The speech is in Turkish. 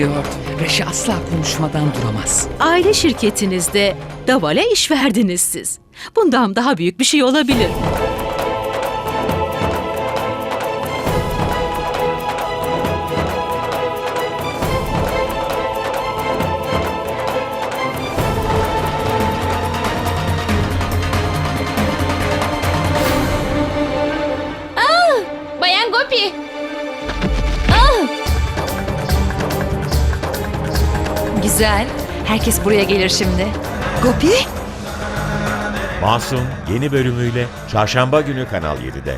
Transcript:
biliyordu. Reşi asla konuşmadan duramaz. Aile şirketinizde Daval'e iş verdiniz siz. Bundan daha büyük bir şey olabilir. Bayan Gopi. Güzel. Herkes buraya gelir şimdi. Gopi? Masum yeni bölümüyle Çarşamba günü Kanal 7'de.